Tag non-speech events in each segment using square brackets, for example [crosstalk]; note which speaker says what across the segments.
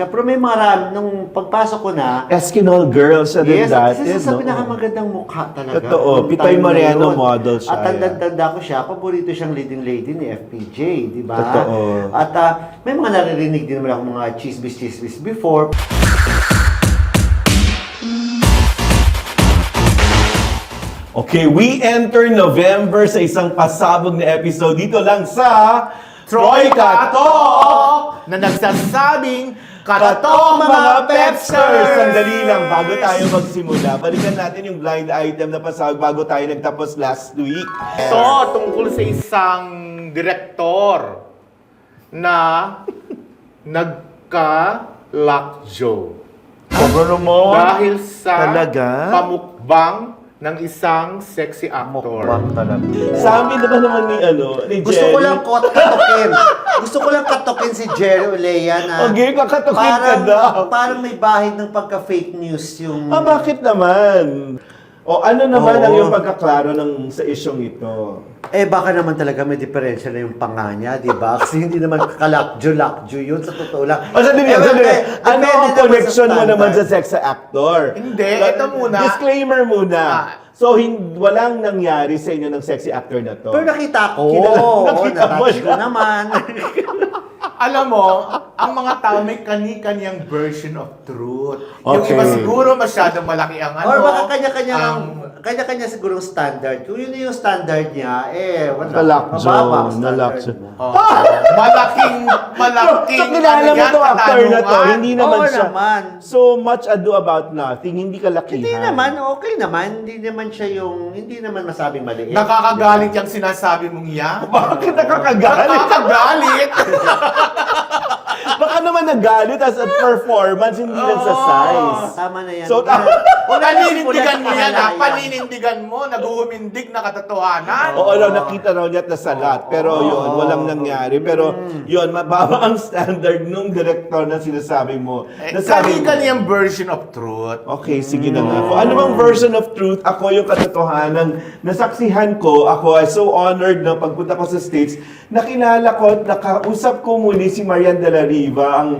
Speaker 1: siya. Pero may marami, nung pagpasok ko na,
Speaker 2: Eskinol girl siya din
Speaker 1: Yes,
Speaker 2: dati.
Speaker 1: kasi sa
Speaker 2: no?
Speaker 1: pinakamagandang mukha talaga.
Speaker 2: Totoo. Pitoy
Speaker 1: na yun.
Speaker 2: model siya,
Speaker 1: At tanda-tanda ko siya, paborito siyang leading lady ni FPJ, di ba?
Speaker 2: Totoo.
Speaker 1: At ah, may mga naririnig din naman ako mga chismis-chismis before.
Speaker 2: Okay, we enter November sa isang pasabog na episode dito lang sa
Speaker 3: Troika Talk na nagsasabing Katatok mga Pepsters!
Speaker 2: Sandali lang, bago tayo magsimula, balikan natin yung blind item na pasabog bago tayo nagtapos last week.
Speaker 3: Ito tungkol sa isang direktor na nagka-lockjaw.
Speaker 2: Cover mo.
Speaker 3: Dahil sa
Speaker 2: Talaga?
Speaker 3: pamukbang ng isang sexy actor.
Speaker 1: talaga.
Speaker 2: Sa amin naman naman ni ano, ni
Speaker 1: Gusto
Speaker 2: Jerry.
Speaker 1: ko lang kot katokin. Gusto ko lang katokin si Jerry Olea na
Speaker 2: Okay, kakatokin ka
Speaker 1: parang,
Speaker 2: daw.
Speaker 1: parang may bahid ng pagka-fake news yung...
Speaker 2: Ah, bakit naman? O ano naman
Speaker 1: Oo.
Speaker 2: ang yung pagkaklaro ng sa isyong ito?
Speaker 1: Eh baka naman talaga may diferensya na yung panga niya, di ba? Kasi hindi naman kalakjo-lakjo yun sa totoo lang.
Speaker 2: O sandali,
Speaker 1: Eh,
Speaker 2: sandali.
Speaker 1: eh,
Speaker 2: Ano
Speaker 1: depende
Speaker 2: ang
Speaker 1: naman sa
Speaker 2: connection mo
Speaker 1: standard.
Speaker 2: naman sa sex actor?
Speaker 3: Hindi, ito muna.
Speaker 2: Disclaimer muna.
Speaker 3: Ah.
Speaker 2: So, hin- walang nangyari sa inyo ng sexy actor na to.
Speaker 1: Pero nakita ko.
Speaker 2: Kilala-
Speaker 1: Oo,
Speaker 2: nakita mo
Speaker 1: ko
Speaker 2: siya.
Speaker 1: naman. [laughs]
Speaker 3: Alam mo, ang mga tao may kani-kanyang version of truth. Yung
Speaker 2: Okay.
Speaker 3: iba siguro masyadong malaki ang ano.
Speaker 1: Or baka kanya-kanya
Speaker 3: ang-
Speaker 1: kanya-kanya sigurong standard. Kung yun yung standard niya, eh, wala.
Speaker 2: Nalakjo,
Speaker 1: Mababa ang standard mo.
Speaker 3: Oh, malaking, malaking,
Speaker 2: So, kilala mo
Speaker 3: yan,
Speaker 2: itong actor na to,
Speaker 3: katanungan.
Speaker 2: hindi naman
Speaker 1: Oo
Speaker 2: siya.
Speaker 1: naman.
Speaker 2: So much ado about nothing, hindi kalakihan.
Speaker 1: Hindi naman, okay naman. Hindi naman siya yung, hindi naman masabing maliit.
Speaker 3: Nakakagalit yung sinasabi mong yan. [laughs]
Speaker 2: Bakit nakakagalit?
Speaker 3: Nakakagalit.
Speaker 2: Nagalit as a performance, hindi lang sa size.
Speaker 1: Tama na yan.
Speaker 2: So, tama.
Speaker 3: Paninindigan mo yan ha.
Speaker 1: Paninindigan.
Speaker 3: Mo. Naghuhumindig na katotohanan.
Speaker 2: Oo, alam, nakita raw niya at nasalat. Pero yun, walang nangyari. Pero yun, mababa ang standard nung director na sinasabi mo.
Speaker 3: Eh,
Speaker 2: Nasabi mo-
Speaker 3: Kani-kaniyang version of truth.
Speaker 2: Okay, sige na nga. Kung ano bang version of truth, ako yung katotohanan. Nasaksihan ko, ako ay so honored na pagpunta ko sa States, nakilala ko at nakausap ko muli si Marian de la Riva, ang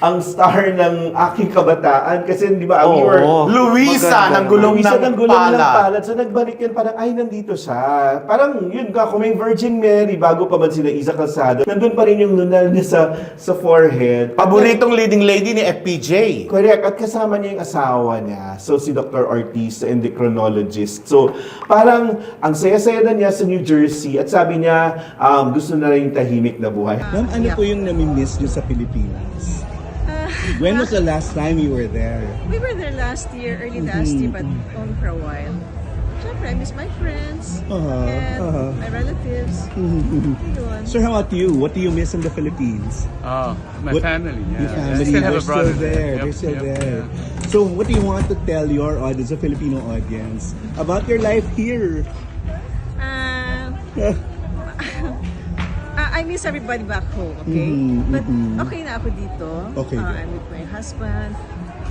Speaker 2: ang star ng aking kabataan. Kasi di ba, we
Speaker 1: Oo.
Speaker 2: were
Speaker 3: Luisa
Speaker 1: Maganda
Speaker 3: ng gulong
Speaker 2: Luisa
Speaker 3: ng
Speaker 2: ng gulong ng
Speaker 3: palad.
Speaker 2: So nagbalik yan, parang ay nandito siya. Parang yun ka, kung may Virgin Mary, bago pa man sila Isa Calzado, nandun pa rin yung nunal niya sa, sa forehead.
Speaker 3: Paboritong leading lady ni FPJ.
Speaker 2: Correct. At kasama niya yung asawa niya. So, si Dr. Ortiz, the endocrinologist. So, parang ang saya-saya na niya sa New Jersey. At sabi niya, um, gusto na rin yung tahimik na buhay.
Speaker 4: Ma'am, ano po yung nami-miss niyo sa Pilipinas? When was the last time you were there?
Speaker 5: We were there last year, early last year, but only for a while. Siyempre, I miss my friends
Speaker 4: Uh-huh,
Speaker 5: and
Speaker 4: uh-huh.
Speaker 5: my relatives. Yun.
Speaker 4: Sir, how about you? What do you miss in the Philippines?
Speaker 6: Oh, my
Speaker 4: What-
Speaker 6: family, yeah.
Speaker 4: Your
Speaker 6: I
Speaker 4: family,
Speaker 6: still have
Speaker 4: they're
Speaker 6: a brother
Speaker 4: still there.
Speaker 6: Yep,
Speaker 4: they're still
Speaker 6: yep,
Speaker 4: there.
Speaker 6: yeah.
Speaker 4: So, what do you want to tell your audience, the Filipino audience, about your life here?
Speaker 5: Uh, I [laughs] I miss everybody back home, okay?
Speaker 4: Mhm,
Speaker 5: But
Speaker 4: mhm.
Speaker 5: okay na ako dito.
Speaker 4: Okay,
Speaker 5: Uh. I'm with my husband.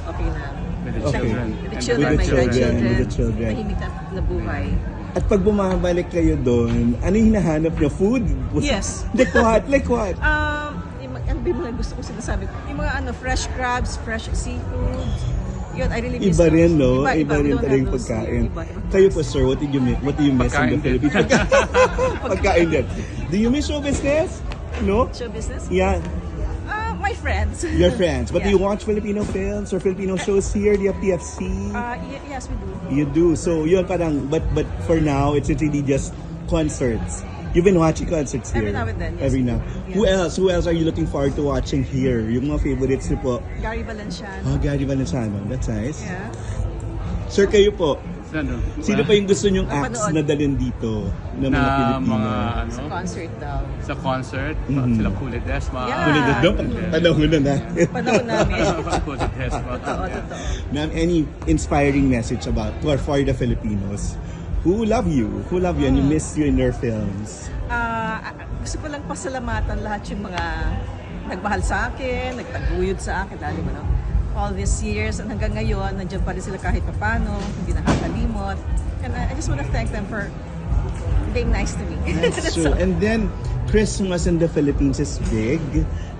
Speaker 5: Okay na.
Speaker 6: With the
Speaker 4: Okay.
Speaker 6: children.
Speaker 5: With the
Speaker 6: And
Speaker 5: children,
Speaker 4: With the
Speaker 5: my
Speaker 4: children,
Speaker 5: grandchildren.
Speaker 4: with the children.
Speaker 5: Tahimik na, na buhay.
Speaker 4: At pag bumabalik kayo doon, ano yung hinahanap niyo? Food?
Speaker 5: Yes. [laughs]
Speaker 4: Like what? Like what?
Speaker 5: Um, yung, mga- ano ba yung mga gusto ko sinasabi? Yung mga ano, fresh crabs, fresh seafood. Yun, I really miss
Speaker 4: Iba rin, no? Iba,
Speaker 5: we
Speaker 4: rin
Speaker 5: don't
Speaker 4: talaga yung pagkain.
Speaker 5: Iba, iba.
Speaker 4: Kayo po, sir, what did you miss? What do you miss in the
Speaker 6: Pagkain.
Speaker 4: Philippines? [laughs] pagkain din. Do you miss show business? No?
Speaker 5: Show business?
Speaker 4: Yeah,
Speaker 5: Uh, my friends.
Speaker 4: your friends. But do you [laughs]
Speaker 5: Yeah.
Speaker 4: watch Filipino films or Filipino shows here? Do you have TFC?
Speaker 5: Uh, yes, we do.
Speaker 4: You do. So, yun parang, but but for now, it's really just concerts. You've been watching concerts here?
Speaker 5: Every now and then, yes.
Speaker 4: Every now.
Speaker 5: Yes.
Speaker 4: Who else? Who else are you looking forward to watching here? Yung mga favorites niyo po.
Speaker 5: Gary Valenciano.
Speaker 4: Oh, Gary Valenciano. That's nice.
Speaker 5: Yeah.
Speaker 4: Sir, kayo po.
Speaker 6: Ano,
Speaker 4: Sino pa yung gusto nyong acts
Speaker 5: Napanood.
Speaker 4: na dalhin dito ng mga
Speaker 6: na
Speaker 4: Pilipino?
Speaker 6: mga ano,
Speaker 5: Sa concert daw.
Speaker 6: sa concert,
Speaker 4: Mhm.
Speaker 6: sila Kulit Desma.
Speaker 5: Yeah.
Speaker 4: Kulit na doon, panahon na na.
Speaker 5: Panahon namin. [laughs]
Speaker 6: Kulit Desma.
Speaker 5: Totoo, totoo.
Speaker 4: Ma'am, any inspiring message about or for the Filipinos who love you, who love you and you
Speaker 5: Hmm.
Speaker 4: miss you in their films?
Speaker 5: Ah, ah, gusto ko lang pasalamatan lahat yung mga nagmahal sa akin, nagtaguyod sa akin, lalo mo no? all these years, and hanggang ngayon, nandiyan pa rin sila kahit papano, hindi nakakalimot. And I, I just want to thank them for being nice to me.
Speaker 4: That's [laughs] true. And then Christmas in the Philippines is big.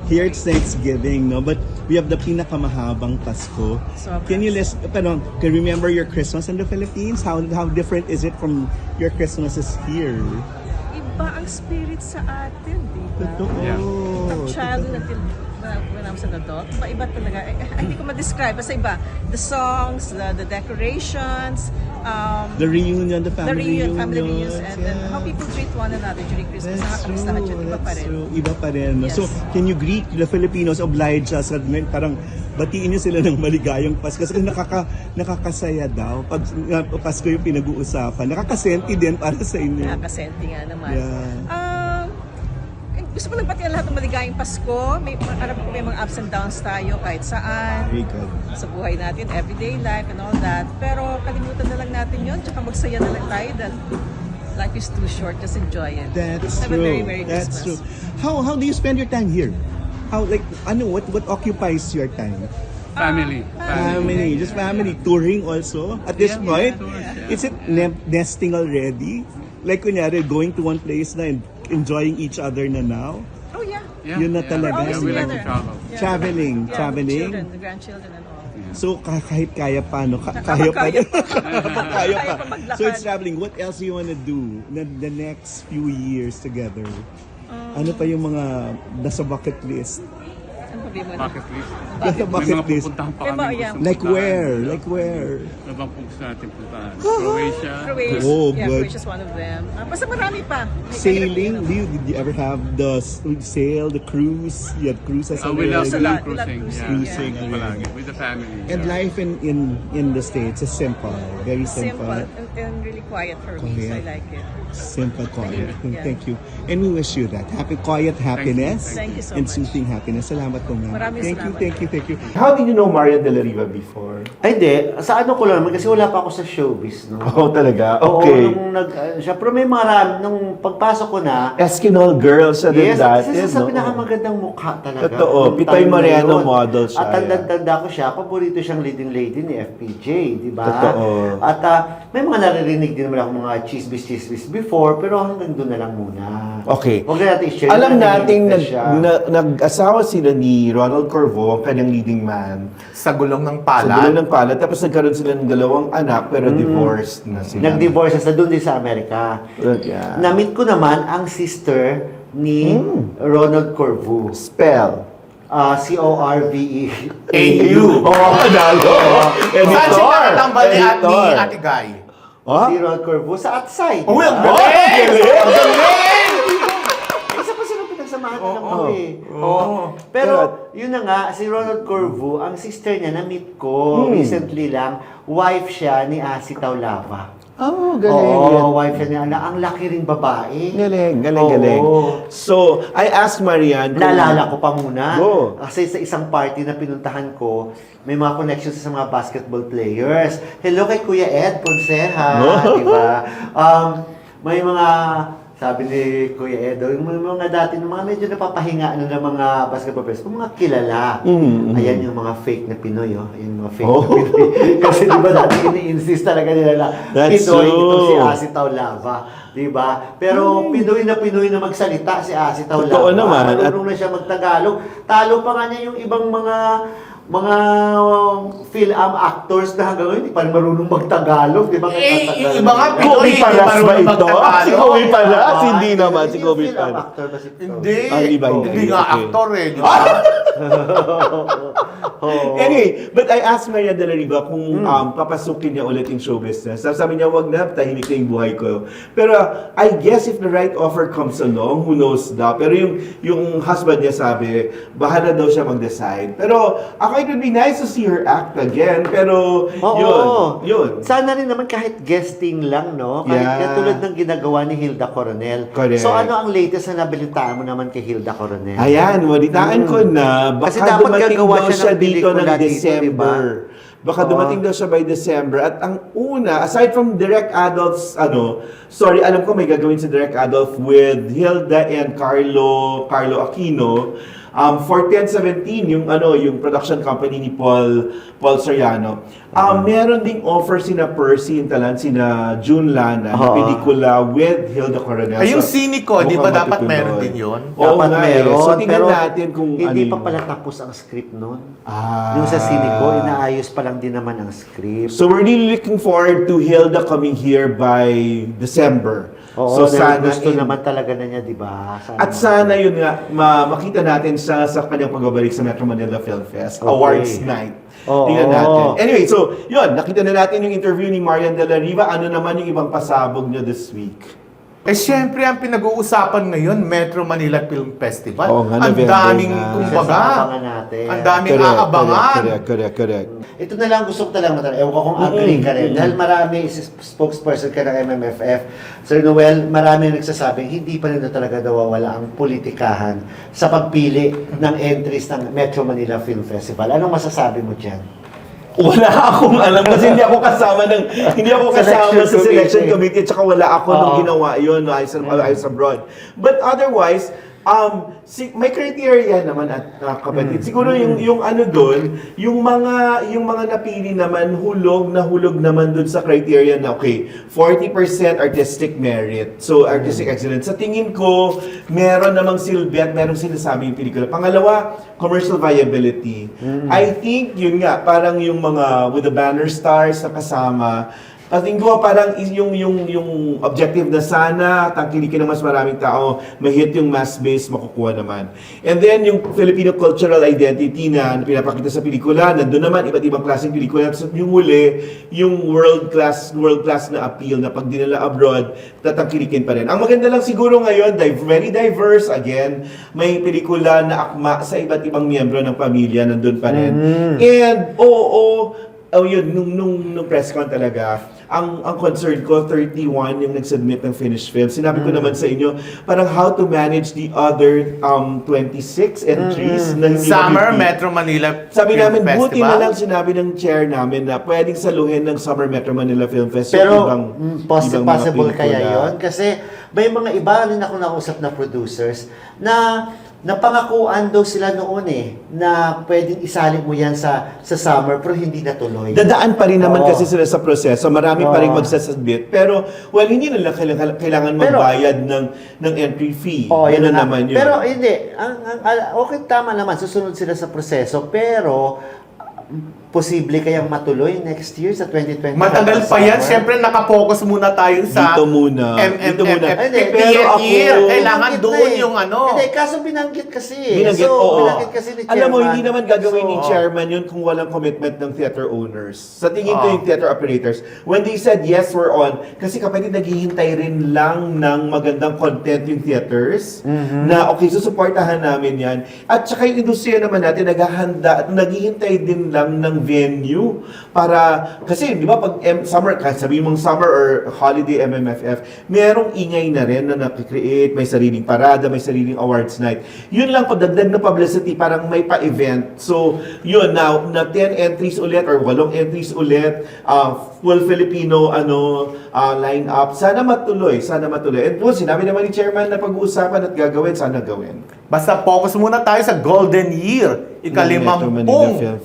Speaker 4: Here it's Thanksgiving, no? But we have the pinakamahabang Pasko.
Speaker 5: Sobra.
Speaker 4: Can you list, pero, can you remember your Christmas in the Philippines? How how different is it from your Christmases here?
Speaker 5: Iba ang spirit sa atin, di ba?
Speaker 4: Totoo.
Speaker 5: From childhood until when I- when I was an adult, iba talaga. Eh, eh, hindi ko ma-describe. Basta iba. The songs, the, the decorations, um,
Speaker 4: The reunion, the
Speaker 5: the
Speaker 4: family
Speaker 5: reunion, family reunions,
Speaker 4: reunions,
Speaker 5: and then
Speaker 4: yeah.
Speaker 5: how people treat one another during Christmas.
Speaker 4: That's true,
Speaker 5: yun. Iba pa rin.
Speaker 4: true. Iba pa rin. no?
Speaker 5: Yes.
Speaker 4: So, can you greet the Filipinos, oblige us, at may- parang batiin niyo sila ng maligayang Pasko kasi nakaka, nakakasaya daw. Pag uh, Pasko yung pinag-uusapan, nakakasenti din para sa inyo.
Speaker 5: Nakakasenti nga naman.
Speaker 4: Yeah.
Speaker 5: Eh, gusto ko lang pati lahat ng maligayang Pasko. May, alam ko may mga ups and downs tayo kahit saan.
Speaker 4: Good.
Speaker 5: sa buhay natin, everyday life and all that. Pero kalimutan na lang natin yun, tsaka magsaya na lang tayo dahil life is too short, just enjoy it.
Speaker 4: That's
Speaker 5: Have
Speaker 4: true.
Speaker 5: a very Merry
Speaker 4: That's true.
Speaker 5: Christmas.
Speaker 4: How how do you spend your time here? How like ano what what occupies your time?
Speaker 6: Family.
Speaker 4: Family, just family touring also. At this
Speaker 6: Yeah,
Speaker 4: point,
Speaker 6: yeah, tours, yeah.
Speaker 4: is it ne- nesting already? Like kunyari going to one place na and enjoying each other na now?
Speaker 5: Oh yeah.
Speaker 6: Yeah,
Speaker 4: Yun na
Speaker 6: yeah.
Speaker 4: talaga.
Speaker 5: Always
Speaker 6: Yeah, we like to
Speaker 5: together.
Speaker 6: travel.
Speaker 5: Yeah.
Speaker 4: Traveling,
Speaker 5: Yeah,
Speaker 4: traveling.
Speaker 5: The children, the grandchildren and all.
Speaker 4: So ka- kahit kaya pa no, ka-
Speaker 5: Kaya
Speaker 4: kaya pa. [laughs]
Speaker 5: kaya
Speaker 4: kaya
Speaker 5: Kaya
Speaker 4: pa.
Speaker 5: maglakad.
Speaker 4: So it's traveling. What else do you want to do the, the next few years together?
Speaker 5: Um,
Speaker 4: ano pa yung mga nasa bucket list?
Speaker 5: Sabi mo na?
Speaker 6: Bucket list.
Speaker 4: Nasa
Speaker 6: May
Speaker 4: bucket
Speaker 6: mga
Speaker 4: list.
Speaker 6: pupuntahan pa
Speaker 5: May
Speaker 6: kami
Speaker 5: mga- yeah.
Speaker 4: Like where? Like where?
Speaker 6: Ano bang gusto natin puntahan? Croatia.
Speaker 5: Croatia.
Speaker 4: Oh,
Speaker 5: yeah,
Speaker 4: good.
Speaker 5: Croatia's one of them. Ah, basta marami pa. May-
Speaker 4: Sailing?
Speaker 5: may-
Speaker 4: Do you, did you ever have the s- sail, the cruise? You had cruises
Speaker 6: Uh, we love,
Speaker 5: Cruise a
Speaker 6: we love
Speaker 5: we love
Speaker 6: cruising.
Speaker 5: cruising,
Speaker 6: Yeah,
Speaker 4: Cruising,
Speaker 6: yeah.
Speaker 4: yeah.
Speaker 6: Palagi. With the family.
Speaker 4: And
Speaker 6: yeah.
Speaker 4: life in, in in the States is simple. Very simple.
Speaker 5: Simple and, and really quiet for me, so I
Speaker 4: Quiet.
Speaker 5: like it.
Speaker 4: Simple, quiet.
Speaker 5: Yeah.
Speaker 4: Thank you. And we wish you that. Happy, quiet happiness.
Speaker 5: Thank you so
Speaker 4: and
Speaker 5: much.
Speaker 4: soothing happiness. Salamat po, ma'am.
Speaker 5: Maraming
Speaker 4: Thank you,
Speaker 5: salamat.
Speaker 4: thank you, thank you.
Speaker 2: How did you know Marian De La Riva before?
Speaker 1: Ay, hindi. Sa ano ko lang naman, kasi wala pa ako sa showbiz, no? [laughs]
Speaker 2: Oh, talaga?
Speaker 1: Oo,
Speaker 2: Okay.
Speaker 1: nung nag, ano siya, pero may marami, nung pagpasok ko na,
Speaker 2: Eskinol girl siya din
Speaker 1: Yes,
Speaker 2: dati,
Speaker 1: kasi sa
Speaker 2: no?
Speaker 1: pinakamagandang mukha talaga.
Speaker 2: Totoo. Pitoy Mariano
Speaker 1: yun.
Speaker 2: model siya,
Speaker 1: At tanda-tanda ko siya, paborito siyang leading lady ni FPJ, di ba?
Speaker 2: Totoo.
Speaker 1: At ah, may mga naririnig din naman ako mga chismis-chismis before, pero hanggang doon na lang muna.
Speaker 2: Okay.
Speaker 1: Huwag na natin i-share.
Speaker 2: Alam
Speaker 1: na
Speaker 2: nating nag, na, nag-asawa sila ni Ronald Corvo, ang kanyang leading man.
Speaker 3: Sa gulong ng
Speaker 2: Sa dulo
Speaker 3: palad.
Speaker 2: ng palad. Tapos nagkaroon sila ng dalawang anak, pero divorced na sila.
Speaker 1: Nag-divorce sa doon din sa Amerika.
Speaker 2: Yeah.
Speaker 1: Na-meet ko naman ang sister ni
Speaker 2: Hmm.
Speaker 1: Ronald Corvu.
Speaker 2: Spell.
Speaker 1: Ah, C-O-R-V-E.
Speaker 3: AU. [laughs]
Speaker 2: Oh, nalo!
Speaker 3: Saan siya nakatambal ni, at, ni
Speaker 2: Editor.
Speaker 3: Ate Guy?
Speaker 2: Oh?
Speaker 1: Si Ronald Corvu sa outside.
Speaker 3: Uy, ang
Speaker 2: Oh,
Speaker 3: galing! Ang galing!
Speaker 1: Isa pa sila pinagsamahan ng ako eh.
Speaker 3: oo.
Speaker 1: Oo. Pero, yun na nga, si Ronald Corvu, ang sister niya, na-meet ko
Speaker 2: Hmm.
Speaker 1: recently lang, wife siya ni Asi Taulava.
Speaker 2: Oh, galing.
Speaker 1: Oo, wife niya. Ang- Ang laki ring babae.
Speaker 2: Galing, galing,
Speaker 1: Oo.
Speaker 2: galing. So, I asked Marian kung-
Speaker 1: Naalala ko pa muna.
Speaker 2: Go.
Speaker 1: Kasi sa isang party na pinuntahan ko, may mga connections sa mga basketball players. Hello kay Kuya Ed Ponceja,
Speaker 2: Oh.
Speaker 1: di ba? [laughs] Um, may mga, sabi ni Kuya Ed, yung mga, dati, ng mga medyo napapahinga ano, ng mga basketball players, yung mga kilala.
Speaker 2: Mm, mm.
Speaker 1: Ayan yung mga fake na Pinoy, oh. Yung mga fake
Speaker 2: Oh.
Speaker 1: na Pinoy. [laughs] Kasi di ba dati ini-insist talaga nila na
Speaker 2: That's
Speaker 1: Pinoy,
Speaker 2: true.
Speaker 1: itong si Asi Taulava. Di ba? Pero Pinoy na Pinoy na magsalita si Asi Taulava.
Speaker 2: Hmm. Totoo naman.
Speaker 1: Marunong na siya magtagalog. Talo pa nga niya yung ibang mga mga um, film actors na hanggang ngayon, hindi pa rin marunong magtagalog, di ba?
Speaker 3: Eh, yung iba nga,
Speaker 1: Tagalog.
Speaker 2: Kobe
Speaker 3: hindi
Speaker 2: Paras ba ito?
Speaker 3: magtagalog.
Speaker 2: Si Kobe Paras? Hindi naman, si Kobe Paras.
Speaker 1: actor ba si
Speaker 3: Hindi.
Speaker 2: Ah, iba,
Speaker 3: Hindi
Speaker 2: hindi.
Speaker 3: nga
Speaker 2: Okay.
Speaker 3: actor eh. di ba? [laughs]
Speaker 1: Oo.
Speaker 2: Anyway, but I asked Maria de la Riva kung
Speaker 1: Hmm.
Speaker 2: um, papasukin niya ulit yung show business. Sabi- Sabi niya, wag na, tahimik na yung buhay ko. Pero I guess if the right offer comes along, who knows daw. Pero yung, yung husband niya sabi, bahala daw siya mag-decide. Pero ako, it would be nice to see her act again. Pero
Speaker 1: Oo.
Speaker 2: yun, yun.
Speaker 1: Sana rin naman kahit guesting lang, no? Kahit
Speaker 2: Yeah.
Speaker 1: katulad ng ginagawa ni Hilda Coronel.
Speaker 2: Correct.
Speaker 1: So ano ang latest na nabalitaan mo naman kay Hilda Coronel?
Speaker 2: Ayan, walitaan ko na. Baka
Speaker 1: Hmm. Kasi dapat
Speaker 2: dumating
Speaker 1: gagawa
Speaker 2: daw
Speaker 1: siya
Speaker 2: siya
Speaker 1: ng
Speaker 2: dito ng
Speaker 1: pelikula dito,
Speaker 2: December. Baka dumating daw siya by December. At ang una, aside from Direct Adults, ano, sorry, alam ko may gagawin si Direct Adult with Hilda and Carlo, Carlo Aquino. Um, for 1017, yung ano, yung production company ni Paul Paul Soriano. Um, meron ding offer sina Percy Intalan, sina June Lana, na
Speaker 1: Oo.
Speaker 2: pelikula with Hilda Coronel.
Speaker 3: Ay, yung
Speaker 2: So,
Speaker 3: Sinico, di ba
Speaker 2: mukhang
Speaker 3: dapat
Speaker 2: matutuloy.
Speaker 3: meron din yun?
Speaker 2: Oo
Speaker 1: Dapat
Speaker 2: nga eh.
Speaker 1: meron.
Speaker 2: So, tingnan
Speaker 1: pero
Speaker 2: natin kung
Speaker 1: hindi
Speaker 2: ano
Speaker 1: pa
Speaker 2: yung-
Speaker 1: pala tapos ang script nun.
Speaker 2: Ah.
Speaker 1: Yung sa Sinico, inaayos pa lang din naman ang script.
Speaker 2: So we're really looking forward to Hilda coming here by December.
Speaker 1: Oo,
Speaker 2: so
Speaker 1: dahil gusto
Speaker 2: in-
Speaker 1: naman talaga na niya, di ba?
Speaker 2: At sana yun nga, ma- makita natin sa, sa kanyang pagbabalik sa Metro Manila Film Fest,
Speaker 1: Okay.
Speaker 2: Awards Night.
Speaker 1: Oo.
Speaker 2: Tingnan natin. Anyway, so yun, nakita na natin yung interview ni Marian de la Riva. Ano naman yung ibang pasabog niyo this week?
Speaker 3: Eh, syempre, ang pinag-uusapan ngayon, Metro Manila Film Festival.
Speaker 2: Oo nga,
Speaker 3: ang
Speaker 2: November
Speaker 3: daming,
Speaker 2: na.
Speaker 3: kumbaga,
Speaker 1: natin.
Speaker 3: ang daming aabangan.
Speaker 2: correct, correct, correct.
Speaker 1: Ito na lang gusto ko talagang matanong. Ewan ko kung agree ka rin. Dahil marami, is- spokesperson ka ng MMFF. Sir Noel, marami nagsasabing hindi pa rin na talaga nawawala ang politikahan sa pagpili ng entries ng Metro Manila Film Festival. Anong masasabi mo dyan?
Speaker 2: Wala akong alam kasi hindi ako kasama ng hindi ako kasama
Speaker 1: Selection
Speaker 2: sa selection
Speaker 1: committee.
Speaker 2: at saka wala ako nung
Speaker 1: Oo.
Speaker 2: ginawa yun no, ayos, ayos abroad. But otherwise, um si, may criteria naman at uh, kapatid. Siguro yung yung ano doon, yung mga yung mga napili naman hulog na hulog naman doon sa criteria na okay, 40% artistic merit. So artistic excellence. Sa tingin ko, meron namang silbi at merong sinasabi yung pelikula. Pangalawa, commercial viability. I think yun nga, parang yung mga with the banner stars na kasama, Pating ko parang yung yung yung objective na sana tangkilikin ng mas maraming tao, mahit yung mass base makukuha naman. And then yung Filipino cultural identity na pinapakita sa pelikula, nandun naman iba't ibang klaseng pelikula. So yung huli, yung world class world class na appeal na pag dinala abroad, tatangkilikin pa rin. Ang maganda lang siguro ngayon, very diverse again, may pelikula na akma sa iba't ibang miyembro ng pamilya nandun pa rin. And oo, Oh, yun, nung, nung, nung press con talaga, ang, ang concern ko, 31 yung nag-submit ng finished film. Sinabi ko naman sa inyo, parang how to manage the other um 26 entries na hindi
Speaker 3: Summer
Speaker 2: mabibigay.
Speaker 3: Metro Manila
Speaker 2: Sabi
Speaker 3: Film
Speaker 2: namin,
Speaker 3: Festival.
Speaker 2: buti na lang sinabi ng chair namin na pwedeng saluhin ng Summer Metro Manila Film Fest yung
Speaker 1: Pero
Speaker 2: ibang,
Speaker 1: mm, possi-
Speaker 2: ibang
Speaker 1: possible kaya yon Kasi may mga iba rin ako nausap na producers na napangakuan daw sila noon eh na pwedeng isalin mo yan sa sa summer pero hindi natuloy.
Speaker 2: Dadaan pa rin naman
Speaker 1: Oo.
Speaker 2: kasi sila sa proseso. Marami pa rin
Speaker 1: Oo.
Speaker 2: magsasubmit. Pero, well, hindi nila kailangan, kailangan
Speaker 1: Pero-
Speaker 2: magbayad ng, ng entry fee.
Speaker 1: Oh, yun
Speaker 2: Ganun
Speaker 1: na nga.
Speaker 2: naman yun.
Speaker 1: Pero hindi, ang, ang, al- okay tama naman susunod sila sa proseso pero posible kayang matuloy next year sa 2020.
Speaker 3: Matagal pa yan. Siyempre, nakapokus muna tayo sa
Speaker 2: Dito muna. Dito muna.
Speaker 1: Hindi,
Speaker 2: pero ako-
Speaker 3: year. Kailangan doon
Speaker 1: eh.
Speaker 3: yung ano.
Speaker 1: Hindi, kaso binanggit kasi.
Speaker 2: Binanggit,
Speaker 1: so,
Speaker 2: oo.
Speaker 1: binanggit kasi ni
Speaker 2: Alam mo, hindi naman gagawin ni chairman yun kung walang commitment ng theater owners. Sa tingin ko
Speaker 3: Oo.
Speaker 2: yung theater operators, when they said yes, we're on, kasi kapatid naghihintay rin lang ng magandang content yung theaters,
Speaker 1: Mm-hmm.
Speaker 2: na okay, susuportahan namin yan. At saka yung industriya naman natin, naghahanda at naghihintay din lang ng venue para, kasi di ba pag M- summer, kahit sabihin mong summer or holiday MMFF, merong ingay na rin na nakikreate, may sariling parada, may sariling awards night. Yun lang po, dagdag na publicity, parang may pa-event. So, yun, now, na 10 entries ulit or 8 entries ulit, uh, full Filipino ano uh, line up. Sana matuloy, sana matuloy. And po, sinabi naman ni chairman na pag-uusapan at gagawin, sana gawin.
Speaker 3: Basta focus muna tayo sa golden year.
Speaker 2: Manila
Speaker 3: Ikalimampung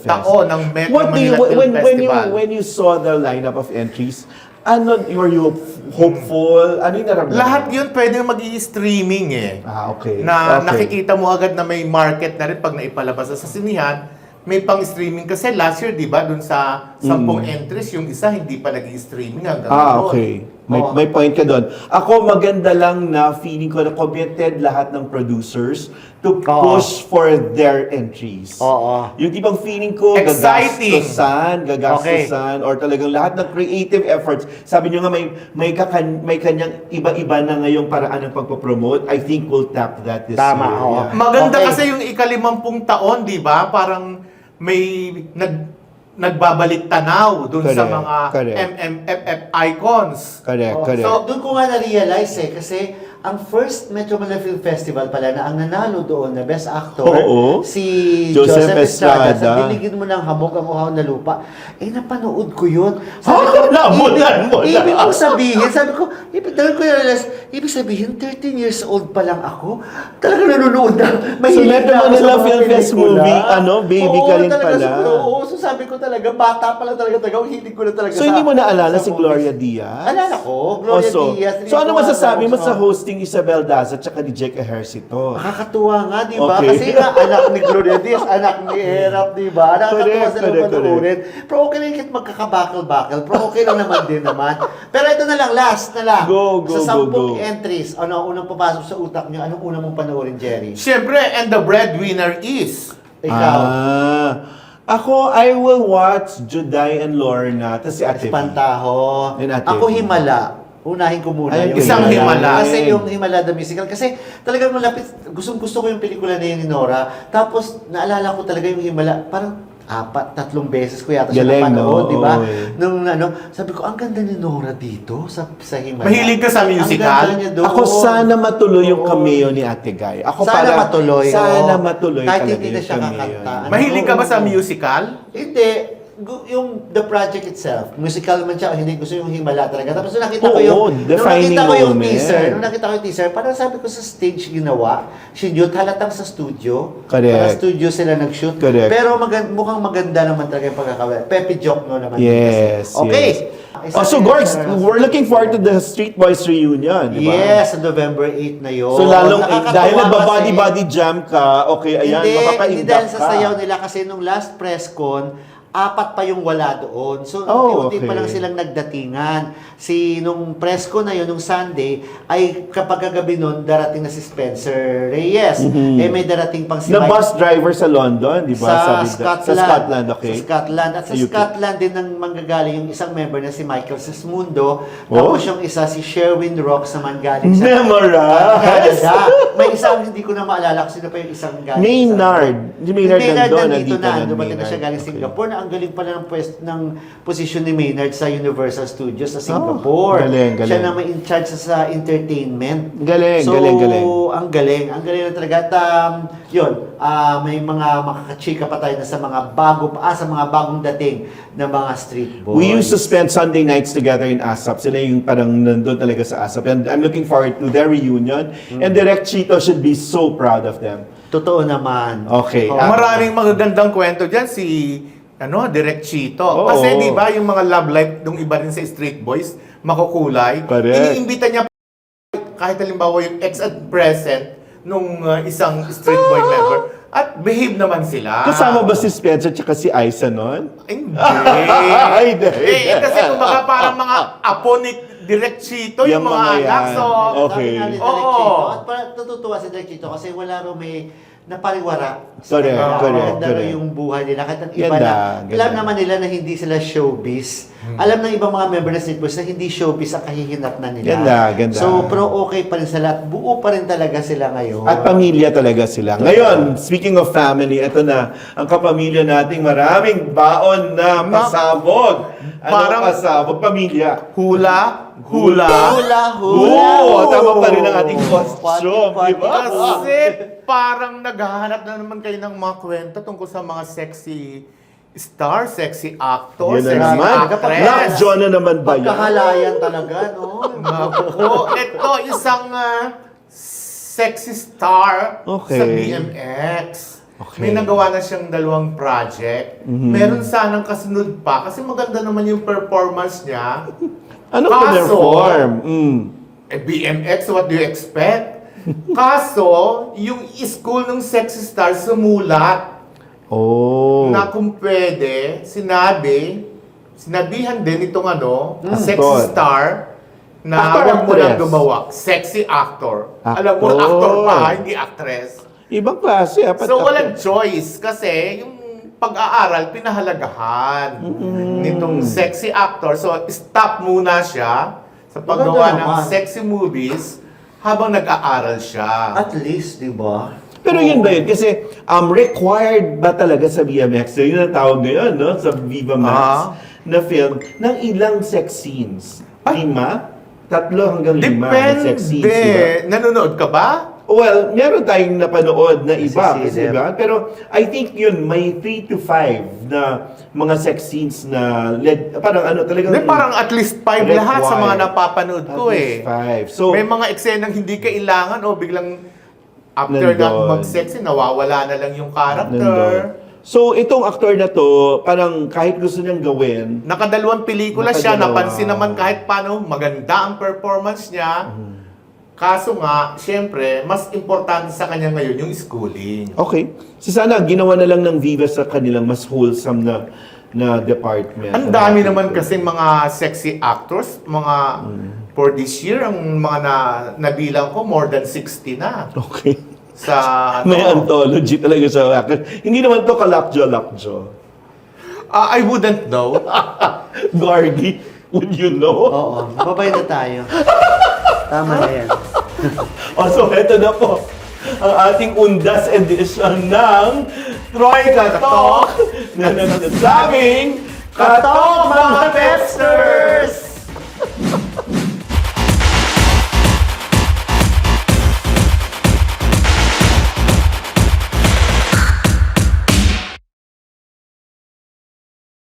Speaker 3: taon ng Metro
Speaker 2: What do you,
Speaker 3: Manila Film
Speaker 2: when, when you
Speaker 3: Festival.
Speaker 2: when you saw the lineup of entries, ano, were you hopeful? Ano yung naramdaman?
Speaker 3: Lahat yun pwede mag streaming eh.
Speaker 2: Ah, okay.
Speaker 3: Na
Speaker 2: okay.
Speaker 3: nakikita mo agad na may market na rin pag naipalabas na sa sinihan. May pang-streaming kasi last year, di ba, dun sa 10 entries, yung isa hindi pa nag-streaming hanggang
Speaker 2: Mm. Ah,
Speaker 3: ngayon.
Speaker 2: okay. May,
Speaker 1: Oo.
Speaker 2: may point ka doon. Ako, maganda lang na feeling ko na committed lahat ng producers to
Speaker 1: Oo.
Speaker 2: push for their entries.
Speaker 1: Oo.
Speaker 2: Yung tipong feeling ko,
Speaker 3: Exciting.
Speaker 2: gagastusan, gagastusan, or talagang lahat ng creative efforts. Sabi nyo nga, may, may, kakan, may kanyang iba-iba na ngayong paraan ng pagpapromote. I think we'll tap that this
Speaker 1: Tama,
Speaker 2: year.
Speaker 1: oo.
Speaker 2: Yeah.
Speaker 3: Maganda
Speaker 1: Okay.
Speaker 3: kasi yung ikalimampung taon, di ba? Parang may nag nagbabalik tanaw dun sa
Speaker 2: Correct,
Speaker 3: mga
Speaker 2: correct.
Speaker 3: MMFF icons.
Speaker 2: Correct,
Speaker 1: Oh,
Speaker 2: correct.
Speaker 1: So, doon ko nga na-realize eh, kasi ang first Metro Manila Film Festival pala na ang nanalo doon na Best Actor,
Speaker 2: Oo.
Speaker 1: si
Speaker 2: Joseph
Speaker 1: Joseph, Estrada.
Speaker 2: Estrada.
Speaker 1: Sa Binigyan mo ng hamog ang uhaw na lupa. Eh, napanood ko yun. [laughs]
Speaker 2: Ah, naabutan mo na.
Speaker 1: ibig kong sabihin, sabi ko, ibig, dahil ko realize, ibig sabihin, 13 years old pa lang ako. Talaga nanonood na. Mahilig
Speaker 2: Metro
Speaker 1: na ako
Speaker 2: Manila
Speaker 1: sa mga
Speaker 2: Film Fest
Speaker 1: pelikula.
Speaker 2: movie, ano, baby ka rin
Speaker 1: talaga,
Speaker 2: pala.
Speaker 1: siguro, Oo, so sabi ko talaga, bata pa lang talaga, talaga, hilig ko na talaga
Speaker 2: So, hindi mo naalala
Speaker 1: sa
Speaker 2: si Gloria Diaz?
Speaker 1: Alala ko, Gloria
Speaker 2: Oh, so,
Speaker 1: Diaz.
Speaker 2: So, ano masasabi mo sa
Speaker 1: host?
Speaker 2: Hosting Isabel Daza at saka ni Jake Ejercito?
Speaker 1: Nakakatuwa nga, di ba?
Speaker 2: Okay.
Speaker 1: Kasi nga, anak ni Gloria Diaz, anak ni Erap, di ba? Nakakatuwa sila panoorin. Pero okay lang kahit magkakabakal-bakal. Pero okay lang naman din naman. Pero ito na lang, last na lang.
Speaker 2: Go, go,
Speaker 1: Sa
Speaker 2: go,
Speaker 1: sampung
Speaker 2: go.
Speaker 1: entries, ano ang unang papasok sa utak nyo? Anong unang mong panoorin, Jerry?
Speaker 3: Siyempre, and the breadwinner is...
Speaker 1: Ikaw,
Speaker 2: Ah, ako, I will watch Juday and Lorna, tapos si Ate Ate
Speaker 1: Ako. Himala. Unahin ko muna
Speaker 2: Ay,
Speaker 1: yung
Speaker 3: isang Himala.
Speaker 1: Kasi yung Himala the musical. Kasi talagang malapit, gustong gusto ko yung pelikula na yun ni Nora. Tapos naalala ko talaga yung Himala. Parang apat, tatlong beses ko yata siya
Speaker 2: Galing,
Speaker 1: napanood,
Speaker 2: no?
Speaker 1: di ba?
Speaker 2: Eh.
Speaker 1: Nung ano, sabi ko, ang ganda ni Nora dito sa, sa Himala.
Speaker 3: Mahilig ka sa musical?
Speaker 1: Ang ganda niya doon.
Speaker 2: Ako sana matuloy yung cameo ni Ate Guy. Ako
Speaker 1: Sana
Speaker 2: parang-
Speaker 1: matuloy.
Speaker 2: Sana matuloy
Speaker 1: Kahit hindi na
Speaker 2: yung
Speaker 1: siya kakanta.
Speaker 3: Mahilig ka ba sa musical?
Speaker 1: Hindi. Yung the project itself, musical man siya, hindi gusto yung himala talaga. Tapos nung nakita ko
Speaker 2: Oo,
Speaker 1: yung, nung
Speaker 2: defining
Speaker 1: nakita ko yung
Speaker 2: moment.
Speaker 1: teaser, nung nakita ko yung teaser, parang sabi ko sa stage ginawa, shoot, halatang sa studio.
Speaker 2: Correct.
Speaker 1: Parang studio sila nag-shoot.
Speaker 2: Correct.
Speaker 1: Pero maganda, mukhang maganda naman talaga yung pagkakawala. Pepe joke no naman.
Speaker 2: Yes.
Speaker 1: Okay.
Speaker 2: yes.
Speaker 1: Isa
Speaker 2: Oh, so
Speaker 1: din
Speaker 2: Gorgs, we're looking forward to the Street Boys reunion, di ba?
Speaker 1: Yes, sa November 8 na yun.
Speaker 2: So lalong, eh,
Speaker 1: Nakakatuwa
Speaker 2: dahil nagba-body-body jam ka, okay, ayan,
Speaker 1: hindi, hindi dahil sa sayaw nila kasi nung last press con, apat pa yung wala doon. So,
Speaker 2: Oh,
Speaker 1: unti-unti pa
Speaker 2: okay.
Speaker 1: lang silang nagdatingan. Si, nung press con na yun, nung Sunday, ay kapag kagabi nun, darating na si Spencer Reyes. Eh, may darating pang si
Speaker 2: Na
Speaker 1: Mike-
Speaker 2: bus driver sa London, di ba?
Speaker 1: sa
Speaker 2: da-
Speaker 1: Scotland.
Speaker 2: Sa Scotland, okay.
Speaker 1: Sa Scotland. At sa
Speaker 2: Sa UK.
Speaker 1: Scotland din ang manggagaling yung isang member na si Michael Sismundo.
Speaker 2: Oh.
Speaker 1: Tapos yung isa si Sherwin Rocks naman galing sa
Speaker 2: Memorize!
Speaker 1: Canada. May isang hindi ko na maalala kung sino pa yung isang galing
Speaker 2: Maynard.
Speaker 1: sa...
Speaker 2: Si Maynard nandun,
Speaker 1: nandito
Speaker 2: nandito
Speaker 1: na.
Speaker 2: na,
Speaker 1: Dumating na siya
Speaker 2: Maynard.
Speaker 1: galing
Speaker 2: Okay.
Speaker 1: Singapore na ang galing pala ng, pwest, ng posisyon ni Maynard sa Universal Studios sa Singapore.
Speaker 2: Oh, galing, galing.
Speaker 1: Siya na may in charge sa, sa entertainment.
Speaker 2: Galing,
Speaker 1: so,
Speaker 2: galing, galing.
Speaker 1: ang galing. Ang galing na talaga. At um, yun, ah, may mga makakachika pa tayo na sa mga bago pa, ah, sa mga bagong dating na mga street boys.
Speaker 2: We used to spend Sunday nights together in ASAP. Sila yung parang nandun talaga sa ASAP. And I'm looking forward to their reunion.
Speaker 1: Mm.
Speaker 2: And Direct Chito should be so proud of them.
Speaker 1: Totoo naman.
Speaker 2: Okay.
Speaker 1: Oo.
Speaker 2: Ah,
Speaker 3: Maraming magagandang kwento dyan si ano, Direct Chito.
Speaker 2: Oo.
Speaker 3: Kasi di ba yung mga love life nung iba rin sa Street Boys, makukulay.
Speaker 2: Correct.
Speaker 3: Iniimbita niya kahit halimbawa yung ex at present nung uh, isang Street Boy member at behave naman sila.
Speaker 2: Kasama ba si Spencer at si Aiza nun?
Speaker 3: Hindi. [laughs]
Speaker 2: Ay, hindi.
Speaker 3: eh, kasi kumbaga parang mga apo ni Direct Chito, yung,
Speaker 2: Yung
Speaker 3: mga,
Speaker 2: mga
Speaker 3: anak.
Speaker 2: yan.
Speaker 3: So,
Speaker 2: Okay.
Speaker 1: Sabi nga ni Direk
Speaker 3: Oo.
Speaker 1: Chito, at parang natutuwa si Direk Chito kasi wala raw may napariwara. sa
Speaker 2: Correct,
Speaker 1: kanila.
Speaker 2: correct,
Speaker 1: Maganda
Speaker 2: correct.
Speaker 1: yung buhay nila. Kahit ang iba
Speaker 2: Ganda,
Speaker 1: na,
Speaker 2: ganda.
Speaker 1: alam naman nila na hindi sila showbiz. Alam ng ibang mga member ng Boys na hindi showbiz ang kahihinat na nila.
Speaker 2: Ganda, ganda.
Speaker 1: So, pero okay pa rin sila at buo pa rin talaga sila ngayon.
Speaker 2: At pamilya talaga sila. Ngayon, speaking of family, ito na, ang kapamilya nating maraming baon na pasabog. Ano
Speaker 3: Parang-
Speaker 2: pasabog? Pamilya.
Speaker 3: hula, hula.
Speaker 1: Hula, hula.
Speaker 2: Oo, tama pa rin ang ating costume,
Speaker 1: Party,
Speaker 2: di ba?
Speaker 1: party.
Speaker 3: Kasi parang naghahanap na naman kayo ng mga kwento tungkol sa mga sexy star, sexy actor,
Speaker 2: Yan na
Speaker 3: sexy
Speaker 2: naman.
Speaker 3: actress.
Speaker 2: John na naman ba yan?
Speaker 1: Pagkahalayan talaga, no?
Speaker 3: Naku, ito isang ah, sexy star
Speaker 2: Okay.
Speaker 3: sa BMX.
Speaker 2: Okay.
Speaker 3: May nagawa na siyang dalawang project.
Speaker 2: Mhm.
Speaker 3: Meron sanang kasunod pa kasi maganda naman yung performance niya.
Speaker 2: Ano
Speaker 3: Kaso-
Speaker 2: pa-perform? Mm.
Speaker 3: Eh, BMX, what do you expect? [laughs] Kaso, yung school ng sexy star sumulat
Speaker 2: Oh.
Speaker 3: na kung pwede, sinabi, sinabihan din itong ano,
Speaker 2: Hmm.
Speaker 3: sexy
Speaker 2: Actor.
Speaker 3: star na
Speaker 2: Actor,
Speaker 3: huwag mo lang
Speaker 2: actress.
Speaker 3: gumawa. Sexy actor. Alam mo,
Speaker 2: Actor.
Speaker 3: actor pa, hindi actress.
Speaker 2: Ibang klase. Apat
Speaker 3: So, walang choice kasi yung pag-aaral, pinahalagahan
Speaker 2: Mm.
Speaker 3: nitong sexy actor. So, stop muna siya sa paggawa ng
Speaker 1: naman.
Speaker 3: sexy movies habang nag-aaral siya.
Speaker 1: At least, di ba?
Speaker 2: Pero yun ba yun? Kasi um, required ba talaga sa BMX? So, yun ang tawag ngayon, no? Sa Viva Max
Speaker 3: Ah.
Speaker 2: na film ng ilang sex scenes. Lima? tatlo hanggang lima na sex scenes, di ba?
Speaker 3: Depende. Nanonood ka ba?
Speaker 2: Well, meron tayong napanood na iba,
Speaker 1: Si
Speaker 2: kasi
Speaker 1: Sidep.
Speaker 2: ba? Pero I think yun, may 3 to 5 na mga sex scenes na led, parang ano talagang...
Speaker 3: Hindi, parang at least five
Speaker 2: Red
Speaker 3: lahat sa mga napapanood
Speaker 2: At
Speaker 3: ko
Speaker 2: least
Speaker 3: eh.
Speaker 2: five. So,
Speaker 3: May mga eksenang hindi kailangan o biglang after
Speaker 2: Nandun.
Speaker 3: nga mag-sexy, nawawala na lang yung character.
Speaker 2: nandun. So, itong aktor na to, parang kahit gusto niyang gawin,
Speaker 3: Nakadalawang pelikula siya,
Speaker 2: Nakadalawa.
Speaker 3: napansin naman kahit paano maganda ang performance niya. Kaso nga, syempre, mas importante sa kanya ngayon yung schooling.
Speaker 2: okay. So, sana ginawa na lang ng Viva sa kanilang mas wholesome na na department.
Speaker 3: Ang dami naman kasi mga sexy actors, mga
Speaker 2: Mm.
Speaker 3: for this year, ang mga na, nabilang ko, more than 60 na.
Speaker 2: Okay.
Speaker 3: Sa [laughs]
Speaker 2: May
Speaker 3: ano,
Speaker 2: anthology talaga sa akin. Hindi naman to kalakjo-lakjo.
Speaker 3: Ah, I wouldn't know. [laughs]
Speaker 2: Gargi, would you know?
Speaker 1: Oo, babay na tayo. [laughs] Tama na yan. [laughs]
Speaker 2: Oh, so eto na po ang ating undas edition ng Troy Katok na nagsasabing Katok mga testers! [laughs]